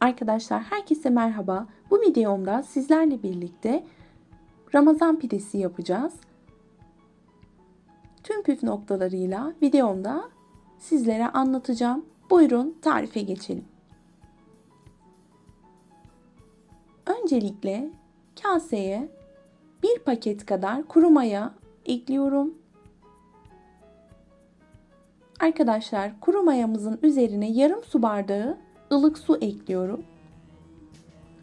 Arkadaşlar herkese merhaba. Bu videomda sizlerle birlikte Ramazan pidesi yapacağız. Tüm püf noktalarıyla videomda sizlere anlatacağım. Buyurun tarife geçelim. Öncelikle kaseye bir paket kadar kuru maya ekliyorum. Arkadaşlar kuru mayamızın üzerine yarım su bardağı ılık su ekliyorum.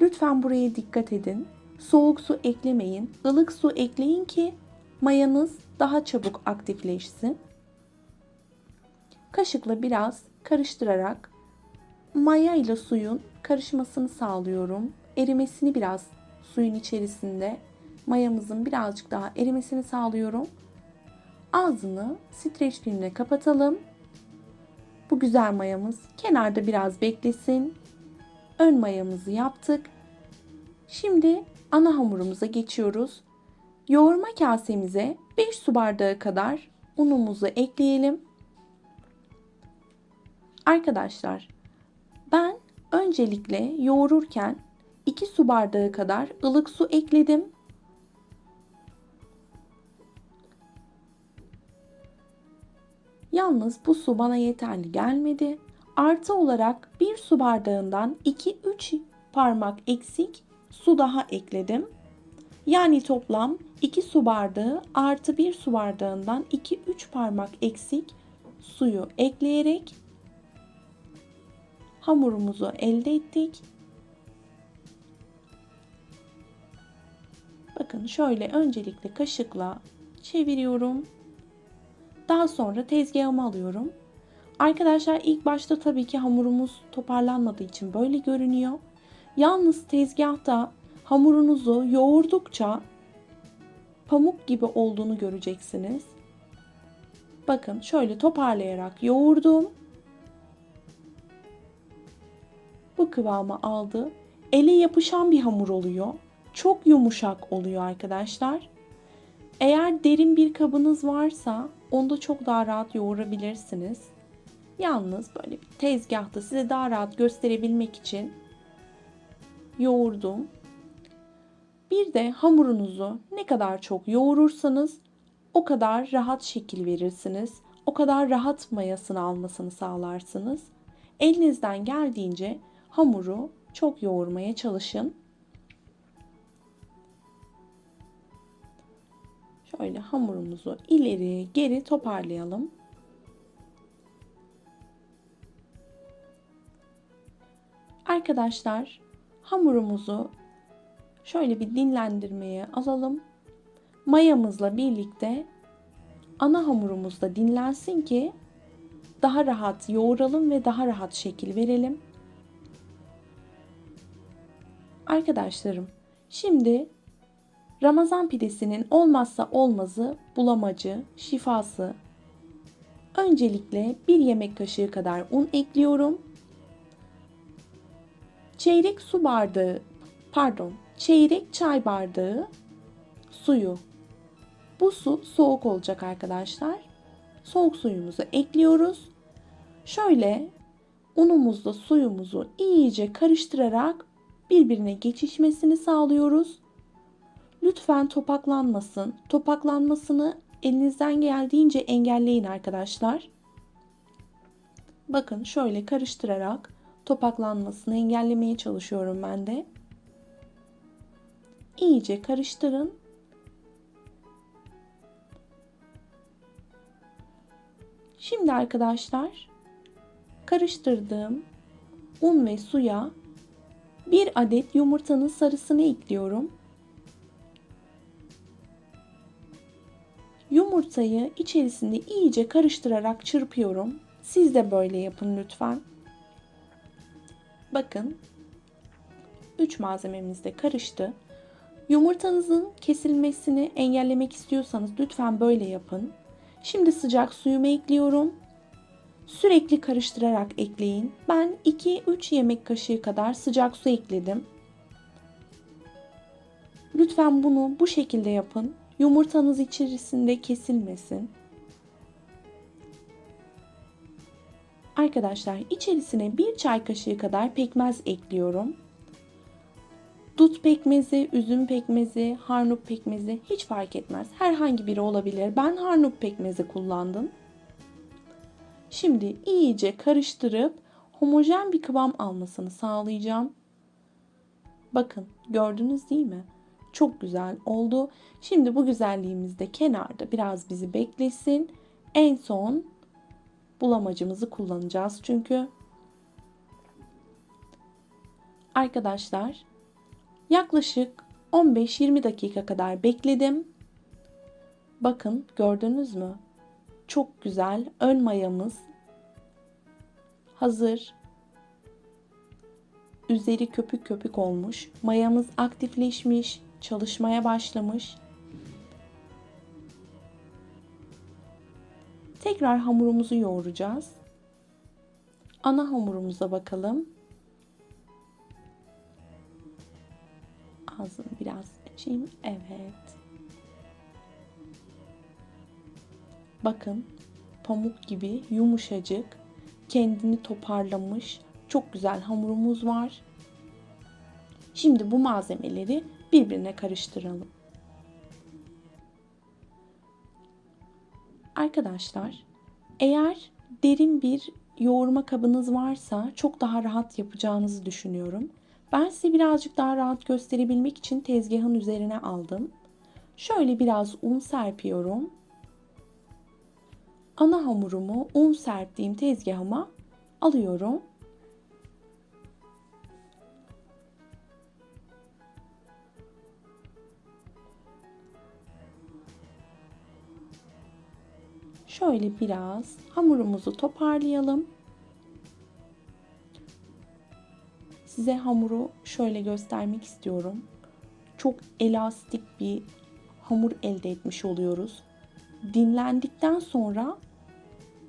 Lütfen buraya dikkat edin. Soğuk su eklemeyin. ılık su ekleyin ki mayanız daha çabuk aktifleşsin. Kaşıkla biraz karıştırarak maya ile suyun karışmasını sağlıyorum. Erimesini biraz suyun içerisinde mayamızın birazcık daha erimesini sağlıyorum. Ağzını streç filmle kapatalım. Bu güzel mayamız kenarda biraz beklesin. Ön mayamızı yaptık. Şimdi ana hamurumuza geçiyoruz. Yoğurma kasemize 5 su bardağı kadar unumuzu ekleyelim. Arkadaşlar ben öncelikle yoğururken 2 su bardağı kadar ılık su ekledim. Yalnız bu su bana yeterli gelmedi. Artı olarak bir su bardağından 2-3 parmak eksik su daha ekledim. Yani toplam 2 su bardağı artı 1 su bardağından 2-3 parmak eksik suyu ekleyerek hamurumuzu elde ettik. Bakın şöyle öncelikle kaşıkla çeviriyorum. Daha sonra tezgahıma alıyorum. Arkadaşlar ilk başta tabii ki hamurumuz toparlanmadığı için böyle görünüyor. Yalnız tezgahta hamurunuzu yoğurdukça pamuk gibi olduğunu göreceksiniz. Bakın şöyle toparlayarak yoğurdum. Bu kıvamı aldı. Ele yapışan bir hamur oluyor. Çok yumuşak oluyor arkadaşlar. Eğer derin bir kabınız varsa onda çok daha rahat yoğurabilirsiniz. Yalnız böyle bir tezgahta size daha rahat gösterebilmek için yoğurdum. Bir de hamurunuzu ne kadar çok yoğurursanız o kadar rahat şekil verirsiniz. O kadar rahat mayasını almasını sağlarsınız. Elinizden geldiğince hamuru çok yoğurmaya çalışın. Şöyle hamurumuzu ileri geri toparlayalım. Arkadaşlar hamurumuzu şöyle bir dinlendirmeye alalım. Mayamızla birlikte ana hamurumuz da dinlensin ki daha rahat yoğuralım ve daha rahat şekil verelim. Arkadaşlarım şimdi Ramazan pidesinin olmazsa olmazı bulamacı, şifası. Öncelikle bir yemek kaşığı kadar un ekliyorum. Çeyrek su bardağı, pardon, çeyrek çay bardağı suyu. Bu su soğuk olacak arkadaşlar. Soğuk suyumuzu ekliyoruz. Şöyle unumuzla suyumuzu iyice karıştırarak birbirine geçişmesini sağlıyoruz. Lütfen topaklanmasın. Topaklanmasını elinizden geldiğince engelleyin arkadaşlar. Bakın şöyle karıştırarak topaklanmasını engellemeye çalışıyorum ben de. İyice karıştırın. Şimdi arkadaşlar karıştırdığım un ve suya bir adet yumurtanın sarısını ekliyorum. Yumurtayı içerisinde iyice karıştırarak çırpıyorum. Siz de böyle yapın lütfen. Bakın 3 malzememiz de karıştı. Yumurtanızın kesilmesini engellemek istiyorsanız lütfen böyle yapın. Şimdi sıcak suyumu ekliyorum. Sürekli karıştırarak ekleyin. Ben 2-3 yemek kaşığı kadar sıcak su ekledim. Lütfen bunu bu şekilde yapın. Yumurtanız içerisinde kesilmesin. Arkadaşlar içerisine bir çay kaşığı kadar pekmez ekliyorum. Dut pekmezi, üzüm pekmezi, harnup pekmezi hiç fark etmez. Herhangi biri olabilir. Ben harnup pekmezi kullandım. Şimdi iyice karıştırıp homojen bir kıvam almasını sağlayacağım. Bakın gördünüz değil mi? Çok güzel oldu. Şimdi bu güzelliğimiz de kenarda biraz bizi beklesin. En son bulamacımızı kullanacağız çünkü. Arkadaşlar yaklaşık 15-20 dakika kadar bekledim. Bakın gördünüz mü? Çok güzel ön mayamız hazır. Üzeri köpük köpük olmuş. Mayamız aktifleşmiş, çalışmaya başlamış. Tekrar hamurumuzu yoğuracağız. Ana hamurumuza bakalım. Ağzını biraz açayım. Evet. Bakın pamuk gibi yumuşacık, kendini toparlamış, çok güzel hamurumuz var. Şimdi bu malzemeleri birbirine karıştıralım. Arkadaşlar, eğer derin bir yoğurma kabınız varsa çok daha rahat yapacağınızı düşünüyorum. Ben size birazcık daha rahat gösterebilmek için tezgahın üzerine aldım. Şöyle biraz un serpiyorum. Ana hamurumu un serptiğim tezgahıma alıyorum. Şöyle biraz hamurumuzu toparlayalım. Size hamuru şöyle göstermek istiyorum. Çok elastik bir hamur elde etmiş oluyoruz. Dinlendikten sonra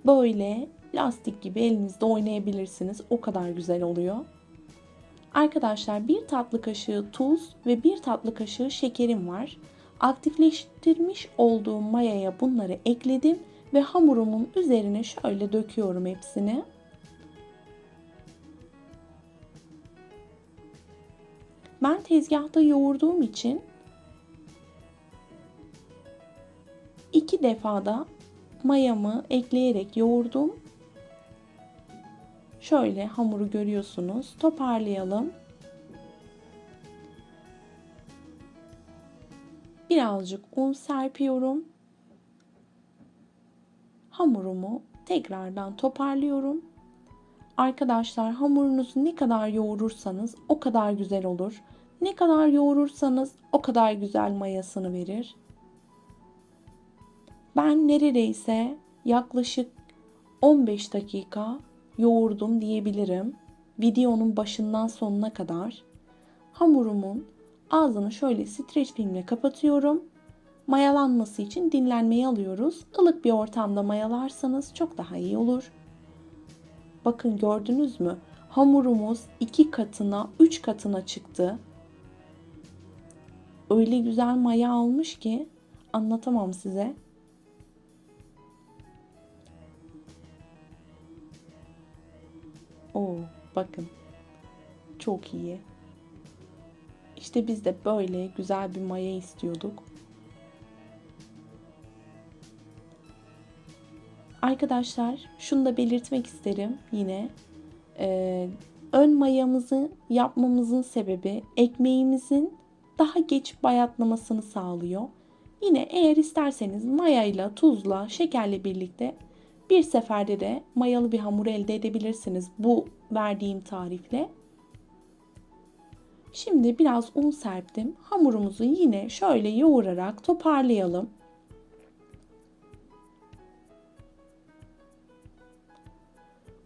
böyle lastik gibi elinizde oynayabilirsiniz. O kadar güzel oluyor. Arkadaşlar bir tatlı kaşığı tuz ve bir tatlı kaşığı şekerim var. Aktifleştirmiş olduğum mayaya bunları ekledim ve hamurumun üzerine şöyle döküyorum hepsini. Ben tezgahta yoğurduğum için iki defada mayamı ekleyerek yoğurdum. Şöyle hamuru görüyorsunuz. Toparlayalım. Birazcık un serpiyorum. Hamurumu tekrardan toparlıyorum. Arkadaşlar hamurunuzu ne kadar yoğurursanız o kadar güzel olur. Ne kadar yoğurursanız o kadar güzel mayasını verir. Ben neredeyse yaklaşık 15 dakika yoğurdum diyebilirim. Videonun başından sonuna kadar. Hamurumun ağzını şöyle streç filmle kapatıyorum. Mayalanması için dinlenmeyi alıyoruz. Ilık bir ortamda mayalarsanız çok daha iyi olur. Bakın gördünüz mü? Hamurumuz iki katına, üç katına çıktı. Öyle güzel maya almış ki anlatamam size. Oo, bakın. Çok iyi. İşte biz de böyle güzel bir maya istiyorduk. Arkadaşlar şunu da belirtmek isterim yine. Ee, ön mayamızı yapmamızın sebebi ekmeğimizin daha geç bayatlamasını sağlıyor. Yine eğer isterseniz mayayla, tuzla, şekerle birlikte bir seferde de mayalı bir hamur elde edebilirsiniz bu verdiğim tarifle. Şimdi biraz un serptim. Hamurumuzu yine şöyle yoğurarak toparlayalım.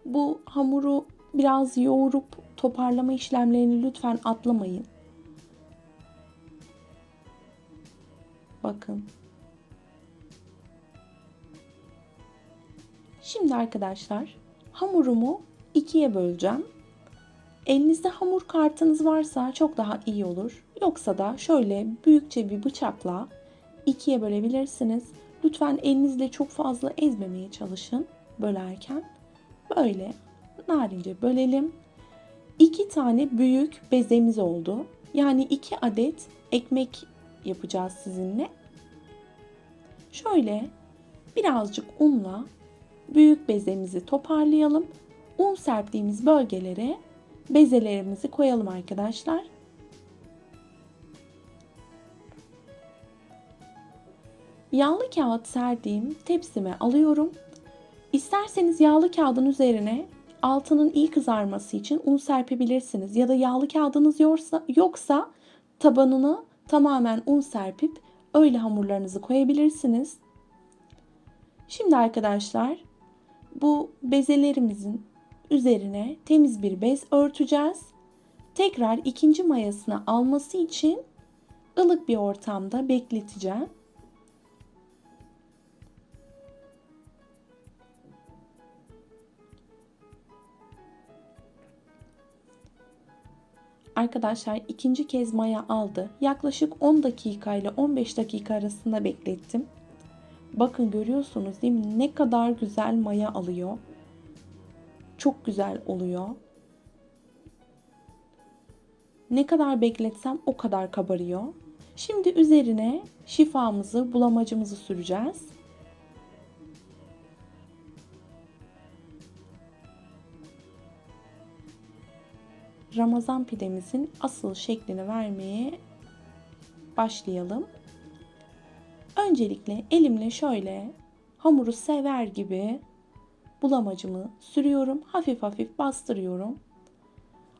Bu hamuru biraz yoğurup toparlama işlemlerini lütfen atlamayın. Bakın. Şimdi arkadaşlar hamurumu ikiye böleceğim. Elinizde hamur kartınız varsa çok daha iyi olur. Yoksa da şöyle büyükçe bir bıçakla ikiye bölebilirsiniz. Lütfen elinizle çok fazla ezmemeye çalışın bölerken. Böyle narince bölelim. 2 tane büyük bezemiz oldu. Yani 2 adet ekmek yapacağız sizinle. Şöyle birazcık unla büyük bezemizi toparlayalım. Un serptiğimiz bölgelere bezelerimizi koyalım arkadaşlar. Yağlı kağıt serdiğim tepsime alıyorum. İsterseniz yağlı kağıdın üzerine altının iyi kızarması için un serpebilirsiniz. Ya da yağlı kağıdınız yoksa, yoksa tabanını tamamen un serpip öyle hamurlarınızı koyabilirsiniz. Şimdi arkadaşlar bu bezelerimizin üzerine temiz bir bez örteceğiz. Tekrar ikinci mayasını alması için ılık bir ortamda bekleteceğim. Arkadaşlar ikinci kez maya aldı. Yaklaşık 10 dakika ile 15 dakika arasında beklettim. Bakın görüyorsunuz değil mi? Ne kadar güzel maya alıyor. Çok güzel oluyor. Ne kadar bekletsem o kadar kabarıyor. Şimdi üzerine şifamızı, bulamacımızı süreceğiz. Ramazan pidemizin asıl şeklini vermeye başlayalım. Öncelikle elimle şöyle hamuru sever gibi bulamacımı sürüyorum. Hafif hafif bastırıyorum.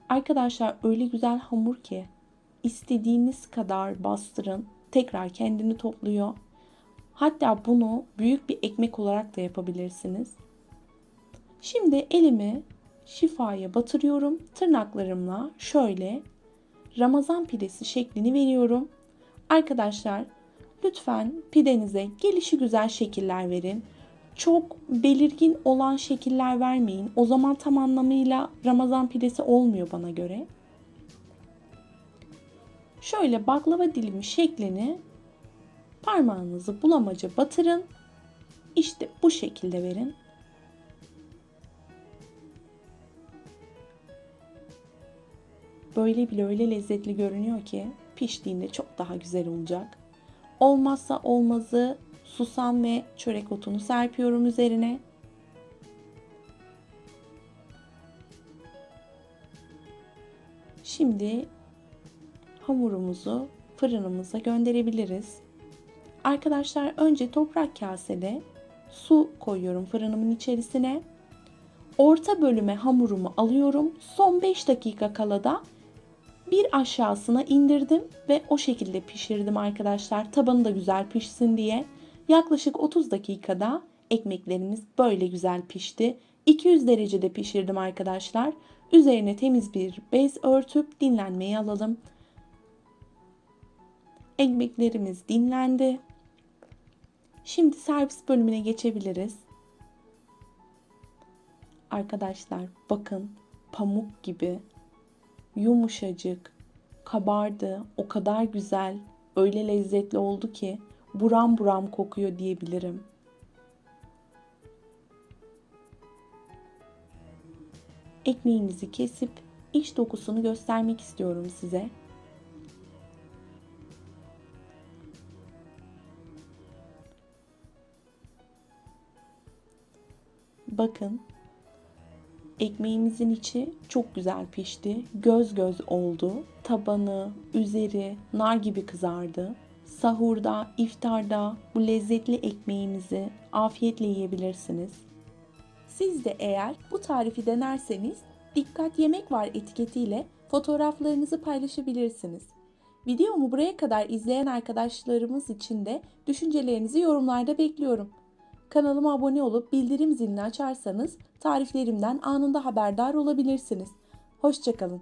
Arkadaşlar öyle güzel hamur ki istediğiniz kadar bastırın. Tekrar kendini topluyor. Hatta bunu büyük bir ekmek olarak da yapabilirsiniz. Şimdi elimi şifaya batırıyorum. Tırnaklarımla şöyle Ramazan pidesi şeklini veriyorum. Arkadaşlar lütfen pidenize gelişi güzel şekiller verin. Çok belirgin olan şekiller vermeyin. O zaman tam anlamıyla Ramazan pidesi olmuyor bana göre. Şöyle baklava dilimi şeklini parmağınızı bulamaca batırın. İşte bu şekilde verin. Böyle bile öyle lezzetli görünüyor ki piştiğinde çok daha güzel olacak. Olmazsa olmazı susam ve çörek otunu serpiyorum üzerine. Şimdi hamurumuzu fırınımıza gönderebiliriz. Arkadaşlar önce toprak kasede su koyuyorum fırınımın içerisine. Orta bölüme hamurumu alıyorum. Son 5 dakika kala da bir aşağısına indirdim ve o şekilde pişirdim arkadaşlar. Tabanı da güzel pişsin diye. Yaklaşık 30 dakikada ekmeklerimiz böyle güzel pişti. 200 derecede pişirdim arkadaşlar. Üzerine temiz bir bez örtüp dinlenmeye alalım. Ekmeklerimiz dinlendi. Şimdi servis bölümüne geçebiliriz. Arkadaşlar bakın pamuk gibi yumuşacık, kabardı, o kadar güzel, öyle lezzetli oldu ki buram buram kokuyor diyebilirim. Ekmeğimizi kesip iç dokusunu göstermek istiyorum size. Bakın Ekmeğimizin içi çok güzel pişti. Göz göz oldu. Tabanı, üzeri nar gibi kızardı. Sahurda, iftarda bu lezzetli ekmeğimizi afiyetle yiyebilirsiniz. Siz de eğer bu tarifi denerseniz dikkat yemek var etiketiyle fotoğraflarınızı paylaşabilirsiniz. Videomu buraya kadar izleyen arkadaşlarımız için de düşüncelerinizi yorumlarda bekliyorum. Kanalıma abone olup bildirim zilini açarsanız tariflerimden anında haberdar olabilirsiniz. Hoşçakalın.